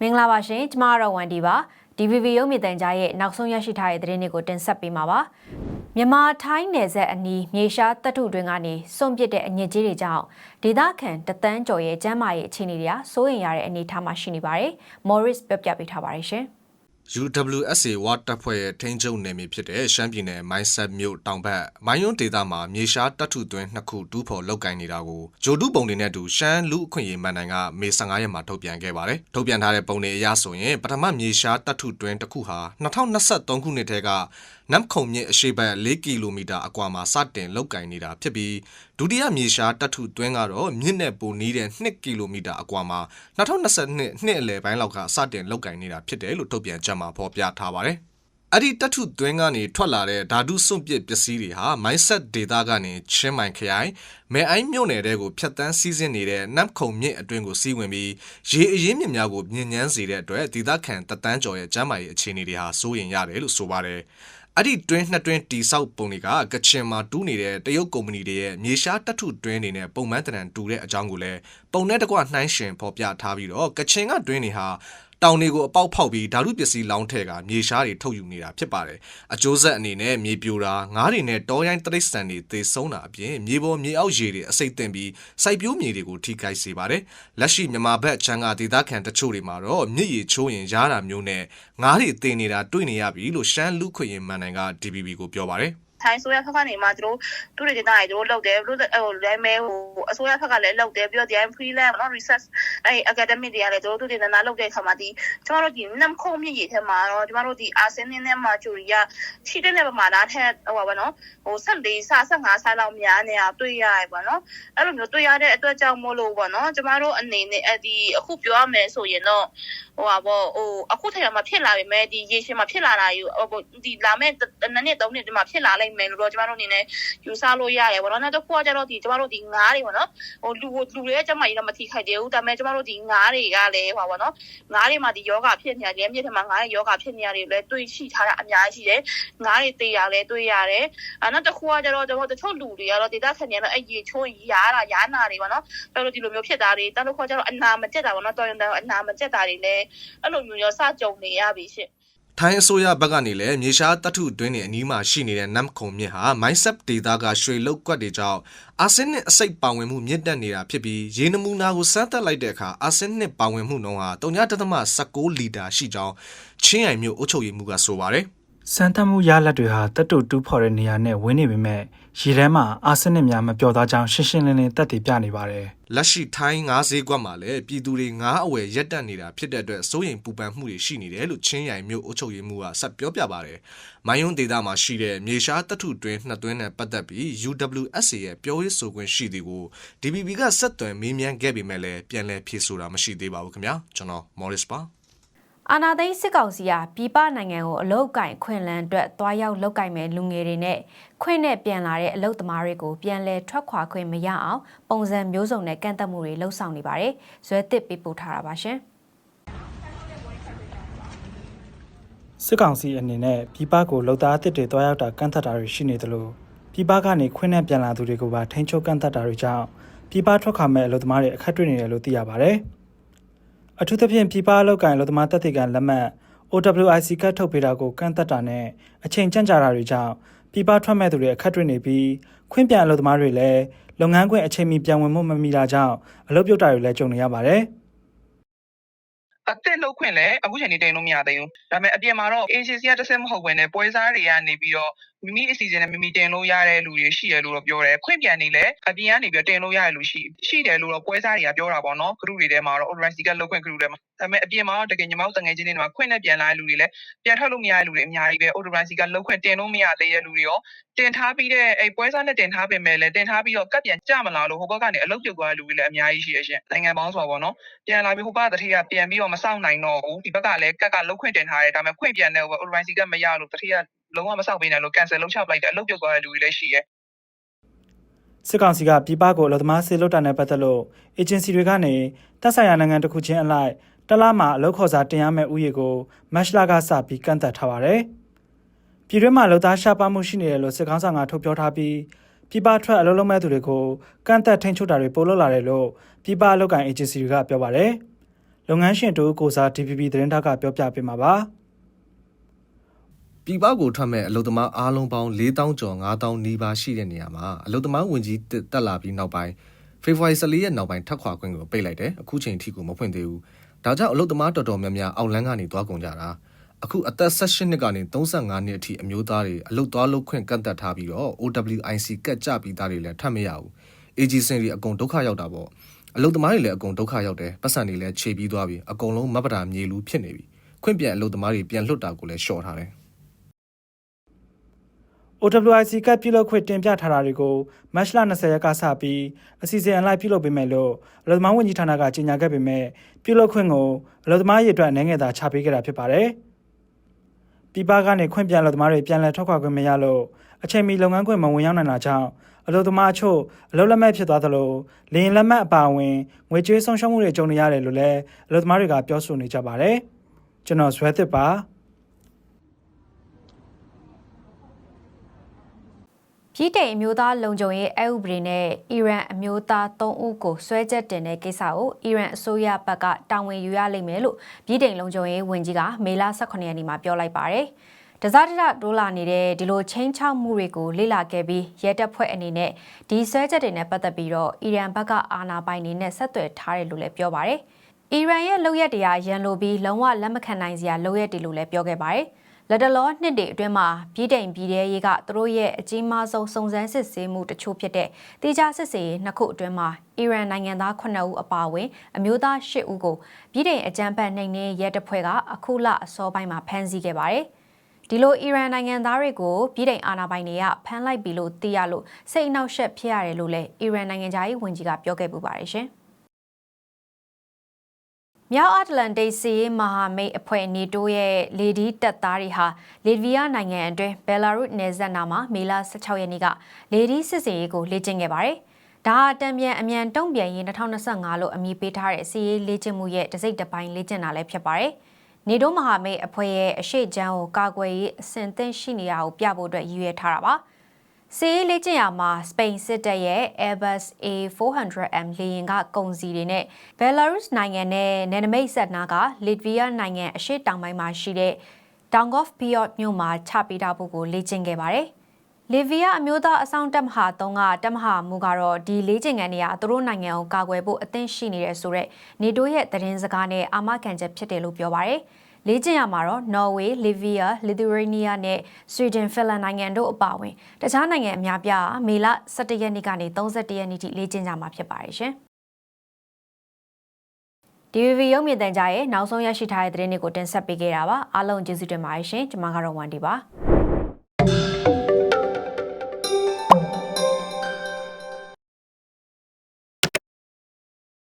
မင်္ဂလာပါရှင်ကျမကတော့ဝန်ဒီပါ DVV ရုပ်မြင်သံကြားရဲ့နောက်ဆုံးရရှိထားတဲ့သတင်းတွေကိုတင်ဆက်ပေးမှာပါမြန်မာထိုင်းနယ်စပ်အနီးမြေရှားတပ်ထုတွင်ကနေစွန့်ပစ်တဲ့အညစ်အကြေးတွေကြောင့်ဒေသခံတသန်းကျော်ရဲ့ကျန်းမာရေးအခြေအနေတွေကစိုးရိမ်ရတဲ့အနေအထားမှာရှိနေပါတယ် Morris ပြပြပေးထားပါတယ်ရှင် UWSA ဝါတပ်ဖွဲ့ရဲ့ထိန်းချုပ်နယ်မြေဖြစ်တဲ့ရှမ်းပြည်နယ်မိုင်းဆက်မြို့တောင်ဘက်မိုင်းယွန်းဒေသမှာမြေရှားတပ်ထုသွင်းနှစ်ခုတူးဖော်လောက်ကင်နေတာကိုဂျိုတုပုံတွေနဲ့တူရှမ်းလူအခွင့်အရေးမန်နိုင်ကမေ15ရက်မှာထုတ်ပြန်ခဲ့ပါတယ်။ထုတ်ပြန်ထားတဲ့ပုံတွေအရဆိုရင်ပထမမြေရှားတပ်ထုသွင်းတစ်ခုဟာ2023ခုနှစ်ထဲကနမ်ခုံမြစ်အရှေ့ဘက်4ကီလိုမီတာအကွာမှာစတင်လောက်ကင်နေတာဖြစ်ပြီးဒုတိယမြေရှားတပ်ထုသွင်းကတော့မြစ်နဲ့ပိုနီးတဲ့2ကီလိုမီတာအကွာမှာ2022နှစ်အလယ်ပိုင်းလောက်ကစတင်လောက်ကင်နေတာဖြစ်တယ်လို့ထုတ်ပြန်ချက်မှာဖော်ပြထားပါတယ်။အဲ့ဒီတထုသွင်းကနေထွက်လာတဲ့ဓာတုစွန့်ပစ်ပစ္စည်းတွေဟာ mindset ဒေတာကနေချင်းမိုင်ခရိုင်မဲအိုင်းမြို့နယ်တဲကိုဖျက်ဆီးစီးဆင်းနေတဲ့နမ်ခုံမြစ်အတွင်းကိုစီးဝင်ပြီးရေအရင်းမြစ်များကိုမြင့်ညမ်းစေတဲ့အတွက်ဒေသခံတသန်းကျော်ရဲ့ကျန်းမာရေးအခြေအနေတွေဟာစိုးရိမ်ရတယ်လို့ဆိုပါတယ်။ အဲ့ဒီတွင်းနှစ်တွင်းတီဆောက်ပုံတွေကကချင်မှာတူးနေတဲ့တရုတ်ကုမ္ပဏီတွေရဲ့မြေရှားတထုတွင်းတွေနဲ့ပုံမှန်တန်တူတဲ့အကြောင်းကိုလည်းပုံနဲ့တကွနှိုင်းရှင်ဖော်ပြထားပြီးတော့ကချင်ကတွင်းတွေဟာ တောင်တွေကိုအပေါက်ဖောက်ပြီးဓာတုပစ္စည်းလောင်းထည့်ကမြေရှားတွေထုတ်ယူနေတာဖြစ်ပါတယ်။အကျိုးဆက်အနေနဲ့မြေပြိုတာငါးတွေနဲ့တောရိုင်းတရိတ်ဆန်တွေသေဆုံးတာအပြင်မြေပေါ်မြေအောက်ရေတွေအစိမ့်တင်ပြီးစိုက်ပျိုးမြေတွေကိုထိခိုက်စေပါတယ်။လက်ရှိမြန်မာဘက်ချမ်းကဒေသခံတချို့တွေမှာတော့မြစ်ရေချိုးရင်ရားတာမျိုးနဲ့ငါးတွေတင်နေတာတွေ့နေရပြီလို့ရှမ်းလူခွင့်ရင်မန်နိုင်က DBB ကိုပြောပါတယ်။ ထိုင်းဆိုရဖက်ကနေမှသူတို့သူတွေဒေတာတွေသူတို့လုပ်တယ်သူတို့ဟိုလဲမဲဟိုအစိုးရဖက်ကလည်းလုပ်တယ်ပြီးတော့ဒီ freelance နော် research အဲ academic တွေကလည်းသူတို့သူတွေဒေတာလုပ်တဲ့အခါမှာဒီကျမတို့ဒီနမ်ခုံမြင့်ရေထဲမှာတော့ကျမတို့ဒီအာဆင်နင်းနဲ့မာဂျူရီယာထိတဲ့နယ်ပမာလားထက်ဟိုပါနော်ဟို14ဆ15ဆလောက်များနေတာတွေ့ရရပေါ့နော်အဲ့လိုမျိုးတွေ့ရတဲ့အတွက်ကြောင့်မို့လို့ပေါ့နော်ကျမတို့အနေနဲ့အဲ့ဒီအခုပြောရမယ်ဆိုရင်တော့ဟိုပါပေါ့ဟိုအခုထိုင်မှာဖြစ်လာပြီမဲ့ဒီရေရှင်မှာဖြစ်လာတာယူဟိုဒီလာမဲ့နှစ်နှစ်သုံးနှစ်ဒီမှာဖြစ်လာလိမ့်မယ်လို့တော့ကျမတို့အနေနဲ့ယူဆလို့ရတယ်ပေါ့နော်နောက်တစ်ခုကကျတော့ဒီကျမတို့ဒီငါးတွေပေါ့နော်ဟိုလူလူတွေရဲ့ကျမကြီးတော့မထိခိုက်သေးဘူးဒါပေမဲ့ကျမတို့ဒီငါးတွေကလည်းဟိုပါပေါ့နော်ငါးတွေမှာဒီယောဂဖြစ်နေရတယ်မြစ်ထဲမှာငါးတွေယောဂဖြစ်နေရတယ်လည်းတွေ့ရှိထားတာအများကြီးရှိတယ်ငါးတွေတေးရလည်းတွေ့ရတယ်အဲနောက်တစ်ခုကကျတော့ကျွန်တော်တချို့လူတွေကတော့ဒေတာခံနေတော့အဲ့ရေချိုးရားတာရားနာတွေပေါ့နော်တော်တော်ဒီလိုမျိုးဖြစ်တာတွေတောက်လို့ခေါ်ကျတော့အနာမကျက်တာပေါ့နော်တော်ရင်တော့အနာမကျက်တာတွေလည်းအဲ့လိုမျိုးရောစကြုံနေရပြီရှင့် ထိုင်းအစိုးရဘက်ကနေလည်းမြေရှားတထုတွင်းတွေအနီးမှာရှိနေတဲ့နမ်ခုံမြစ်ဟာ mindset ဒေတာကရွှေလုတ်ကွက်တွေကြောင့်အာဆင်းနစ်အစိတ်ပါဝင်မှုမြင့်တက်နေတာဖြစ်ပြီးရေနမူနာကိုစမ်းသပ်လိုက်တဲ့အခါအာဆင်းနစ်ပါဝင်မှုနှုန်းဟာ3.16လီတာရှိကြောင်းချင်းရိုင်မြို့အုပ်ချုပ်ရေးမှူးကဆိုပါတယ် စမ်းသပ်မှုရလဒ်တွေဟာတက်တူတူးဖော်တဲ့နေရာနဲ့ဝင်းနေပေမဲ့ရေထဲမှာအာဆင်းနစ်များမပျော်သားကြောင်းရှင်းရှင်းလင်းလင်းသက်သေပြနေပါတယ်လက်ရှိထိုင်းငါးဈေးကွက်မှာလည်းပြည်သူတွေငါးအဝယ်ရက်တက်နေတာဖြစ်တဲ့အတွက်စိုးရိမ်ပူပန်မှုတွေရှိနေတယ်လို့ချင်းရိုင်မြို့အုပ်ချုပ်ရေးမှူးကဆက်ပြောပြပါတယ်။မိုင်းယွန်းဒေတာမှာရှိတဲ့မြေရှားတထုတွင်းနှစ်တွင်းနဲ့ပတ်သက်ပြီး UWSA ရဲ့ပြောရေးဆိုခွင့်ရှိသည်ကို DBB ကဆက်သွယ်မေးမြန်းခဲ့ပေမဲ့လည်းပြန်လည်ဖြေဆိုတာမရှိသေးပါဘူးခင်ဗျာကျွန်တော် Morris ပါ အာနာသိန်းစစ်ကောင်စီကပြည်ပနိုင်ငံကိုအလုတ်ကင်ခွင့်လန်းအတွက်တွားရောက်လုတ်ကင်မဲ့လူငယ်တွေနဲ့ခွင့်နဲ့ပြန်လာတဲ့အလုတ်သမားတွေကိုပြန်လဲထွက်ခွာခွင့်မရအောင်ပုံစံမျိုးစုံနဲ့ကန့်သက်မှုတွေလှုံ့ဆော်နေပါတယ်။ဇွဲတစ်ပေးပို့ထားတာပါရှင်။စစ်ကောင်စီအနေနဲ့ပြည်ပကိုလုံသားအသစ်တွေတွားရောက်တာကန့်သတ်တာတွေရှိနေတယ်လို့ပြည်ပကနေခွင့်နဲ့ပြန်လာသူတွေကိုပါထိန်းချုပ်ကန့်သတ်တာတွေကြောင့်ပြည်ပထွက်ခွာမဲ့အလုပ်သမားတွေအခက်တွေ့နေတယ်လို့သိရပါတယ်။ အထူးသဖြင့်ပြည်ပအလုပ်ကိုင်အလုပ်သမားတက်တဲ့ကလက်မှတ် OWIC ကတ်ထုတ်ပေးတာကိုကန့်သတ်တာနဲ့အချိန်ကြန့်ကြာတာတွေကြောင့်ပြည်ပထွက်မဲ့သူတွေအခက်တွေ့နေပြီးခွင့်ပြန်အလုပ်သမားတွေလည်းလုပ်ငန်းခွင်အချိန်မီပြန်ဝင်မှုမမီတာကြောင့်အလုပ်ပြုတ်တာတွေလည်းကြုံနေရပါတယ်။အစ်စ်လောက်ခွင့်လည်းအခုချိန်နေတင်လို့မရသေးဘူး။ဒါပေမဲ့အပြင်မှာတော့ agency ကတစ်ဆင့်မဟုတ်ဘဲနဲ့ပွဲစားတွေကနေပြီးတော့ မိမိအစီအစဉ်နဲ့မိမိတင်လို့ရတဲ့လူတွေရှိတယ်လို့တော့ပြောတယ်။ခွင့်ပြန်နေလဲအပြင်ကနေပြီးတော့တင်လို့ရတဲ့လူရှိရှိတယ်လို့တော့ပွဲစားတွေကပြောတာပေါ့နော်။ဂရုတွေထဲမှာတော့ agency ကလောက်ခွင့်ဂရုထဲမှာဒါပေမဲ့အပြင်မှာတော့တကယ်ညီမတို့တငယ်ချင်းတွေမှာခွင့်နဲ့ပြန်လာတဲ့လူတွေလည်းပြန်ထွက်လို့မရတဲ့လူတွေအများကြီးပဲ agency ကလောက်ခွင့်တင်လို့မရသေးတဲ့လူတွေရောတင်ထားပြီးတဲ့အဲပွဲစားနဲ့တင်ထားပင်မဲ့လည်းတင်ထားပြီးတော့ကပ်ပြန်ကြမလာလို့ဟိုဘက်ကနေအလုပ်ပြုတ်သွားတဲ့လူတွေလည်းအများကြီးရှိရရှင်။နိုင်ငံပေါင်းဆိုတာပေါ့နော်။ပြန်လာပြီးဟိုဘက်တတိယပြန်ပြီးတော့မဆောင်နိုင်တော့ဘူးဒီဘက်ကလည်းကက်ကလောက်ခွင့်တင်ထားတယ်ဒါပေမဲ့ခွင့်ပြန်တဲ့ဟို agency ကမရလို့တတိယ လုံးဝမဆောင်ပေးနိုင်လို့ cancel လုပ်ချပလိုက်တယ်အလုပ်ပြုတ်သွားတဲ့လူတွေလည်းရှိရဲစစ်ကောင်စီကပြည်ပကိုအလုပ်သမားဆေးလွတ်တာနဲ့ပတ်သက်လို့ agency တွေကနေတပ်ဆိုင်ရာနိုင်ငံတစ်ခုချင်းအလိုက်တစ်လမှာအလုပ်ခေါ်စာတင်ရမယ့်ဥယေကိုမတ်လကစပြီးကန့်သက်ထားပါတယ်။ပြည်တွင်းမှာအလုပ်သားရှားပါမှုရှိနေတယ်လို့စစ်ကောင်ဆောင်ကထုတ်ပြောထားပြီးပြည်ပထွက်အလုပ်လုပ်မဲ့သူတွေကိုကန့်သက်ထိန်းချုပ်တာတွေပိုလုပ်လာတယ်လို့ပြည်ပအလုပ်ကိုင် agency တွေကပြောပါတယ်။လုပ်ငန်းရှင်တို့ကိုစား DPP သတင်းထောက်ကပြောပြပေးမှာပါ။ ပြည်ပကိုထွက်မဲ့အလုသမားအားလုံးပေါင်း4000ကျော်5000နီးပါးရှိတဲ့နေရာမှာအလုသမားဝင်ကြီးတက်တက်လာပြီးနောက်ပိုင်းဖေဖော်ဝါရီ14ရက်နောက်ပိုင်းထပ်ခွာခွင့်ကိုပိတ်လိုက်တယ်အခုချိန်ထိကိုမဖွင့်သေးဘူးဒါကြောင့်အလုသမားတော်တော်များများအောက်လန်းကနေသွားကုန်ကြတာအခုအသက်18နှစ်ကနေ35နှစ်အထိအမျိုးသားတွေအလုသွားလုခွင့်ကန့်သက်ထားပြီးတော့ OWIC ကတ်ကြပြီးသားတွေလည်းထပ်မရဘူး AG စင်တွေအကုန်ဒုက္ခရောက်တာပေါ့အလုသမားတွေလည်းအကုန်ဒုက္ခရောက်တယ်ပတ်စံတွေလည်းခြေပြီးသွားပြီအကုန်လုံးမပတာမြေလူဖြစ်နေပြီခွင့်ပြန်အလုသမားတွေပြန်လွတ်တာကိုလည်းရှော့ထားတယ် OWIC ကပ်ပြုလုပ်ခွင့်တင်ပြထားတာတွေကိုမတ်လ20ရက်ကစပြီးအစီအစဉ်အလိုက်ပြုလုပ်ပေးမယ်လို့အလုပ်သမားဝန်ကြီးဌာနကကြေညာခဲ့ပေမဲ့ပြုလုပ်ခွင့်ကိုအလုပ်သမားရေးအတွက်အနေငယ်သာချပေးခဲ့တာဖြစ်ပါတယ်။ပြည်ပကနေခွင့်ပြန်အလုပ်သမားတွေပြန်လည်ထွက်ခွာခွင့်မရလို့အချိန်မီလုပ်ငန်းခွင်မဝင်ရောက်နိုင်တာကြောင့်အလုပ်သမားအချို့အလုပ်လက်မဲ့ဖြစ်သွားသလိုလင်းလက်မဲ့အပါအဝင်ငွေကြေးဆုံးရှုံးမှုတွေကြုံနေရတယ်လို့လည်းအလုပ်သမားတွေကပြောဆိုနေကြပါတယ်။ကျွန်တော်ဇွဲသစ်ပါ ပြည်တိုင်အမျိုးသားလုံခြုံရေးအဥပဒေနဲ့အီရန်အမျိုးသား၃ဦးကိုဆွဲချက်တင်တဲ့ကိစ္စကိုအီရန်အစိုးရဘက်ကတာဝန်ယူရလိမ့်မယ်လို့ပြည်တိုင်လုံခြုံရေးဝန်ကြီးကမေလ18ရက်နေ့မှာပြောလိုက်ပါတယ်။တစားတရဒိုးလာနေတဲ့ဒီလိုချင်းချောက်မှုတွေကိုလေ့လာခဲ့ပြီးရဲတပ်ဖွဲ့အနေနဲ့ဒီဆွဲချက်တွေနဲ့ပတ်သက်ပြီးတော့အီရန်ဘက်ကအာဏာပိုင်တွေနဲ့ဆက်သွယ်ထားတယ်လို့လည်းပြောပါတယ်။အီရန်ရဲ့လုပ်ရက်တရားရန်လိုပြီးလုံးဝလက်မခံနိုင်စရာလုပ်ရက်တွေလို့လည်းပြောခဲ့ပါတယ်။ လက်တလောနှစ်တွေအတွင်းမှာပြည်တိုင်ပြည်တဲ့ရေးကသူတို့ရဲ့အကြီးမားဆုံးစုံစမ်းစစ်ဆေးမှုတချို့ဖြစ်တဲ့တေချာစစ်ဆေးနှစ်ခုအတွင်းမှာအီရန်နိုင်ငံသား9ဦးအပါအဝင်အမျိုးသား10ဦးကိုပြည်တိုင်အကြမ်းဖက်နှိမ်နင်းရဲတပ်ဖွဲ့ကအခုလအစောပိုင်းမှာဖမ်းဆီးခဲ့ပါတယ်။ဒီလိုအီရန်နိုင်ငံသားတွေကိုပြည်တိုင်အာဏာပိုင်တွေကဖမ်းလိုက်ပြီလို့သိရလို့စိတ်အနှောက်အယှက်ဖြစ်ရတယ်လို့လည်းအီရန်နိုင်ငံသားရေးဝန်ကြီးကပြောခဲ့ပူပါတယ်ရှင်။ မြောက်အတ္တလန်တိတ်စီးမဟာမိတ်အဖွဲ့နေတိုးရဲ့လေဒီတပ်သားတွေဟာလီဗီးယားနိုင်ငံအတွင်းဘယ်လာရုစ်နယ်စပ်နာမှာမေလ16ရက်နေ့ကလေဒီစစ်စေးရေးကိုလေ့ကျင့်ခဲ့ပါတယ်။ဒါဟာတံပြန်အမြန်တုံ့ပြန်ရေး2025လို့အမည်ပေးထားတဲ့စီးရေးလေ့ကျင့်မှုရဲ့တစ်စိတ်တစ်ပိုင်းလေ့ကျင့်တာလည်းဖြစ်ပါတယ်။နေတိုးမဟာမိတ်အဖွဲ့ရဲ့အရှိချမ်းကိုကာကွယ်ရေးအဆင့်သင့်ရှိနေတာကိုပြဖို့အတွက်ရည်ရွယ်ထားတာပါ။ စီးလေ့ကျင့်ရာမှာစပိန်စစ်တပ်ရဲ့ Airbus A400M လေယာဉ်ကကုန်စည်တွေနဲ့ Belarus နိုင်ငံနဲ့နယ်နိမိတ်ဆက်နာက Latvia နိုင်ငံအရှေ့တောင်ပိုင်းမှာရှိတဲ့ Dongov Piot မြို့မှာချပေးထားဖို့ကိုလေ့ကျင့်ခဲ့ပါတယ်။ Latvia အမျိုးသားအဆောင်တပ်မဟာ3ကတပ်မဟာမူကတော့ဒီလေ့ကျင့်ခန်းတွေကသူတို့နိုင်ငံကိုကာကွယ်ဖို့အသင့်ရှိနေတဲ့ဆိုတော့နေတိုးရဲ့သတင်းစကားနဲ့အာမခံချက်ဖြစ်တယ်လို့ပြောပါတယ်။ လေ့ကျင့်ရမှာတော့ Norway, Latvia, Lithuania နဲ့ Sweden, Finland နိုင်ငံတို့အပါအဝင်တခြားနိုင်ငံအများပြားမေလ17ရက်နေ့ကနေ31ရက်နေ့ထိလေ့ကျင့်ကြမှာဖြစ်ပါတယ်ရှင်။ DVB ရုပ်မြင်သံကြားရဲ့နောက်ဆုံးရရှိထားတဲ့သတင်းတွေကိုတင်ဆက်ပေးခဲ့တာပါအားလုံးကျေးဇူးတင်ပါတယ်ရှင်ကျွန်မကတော့ဝန်ဒီပါ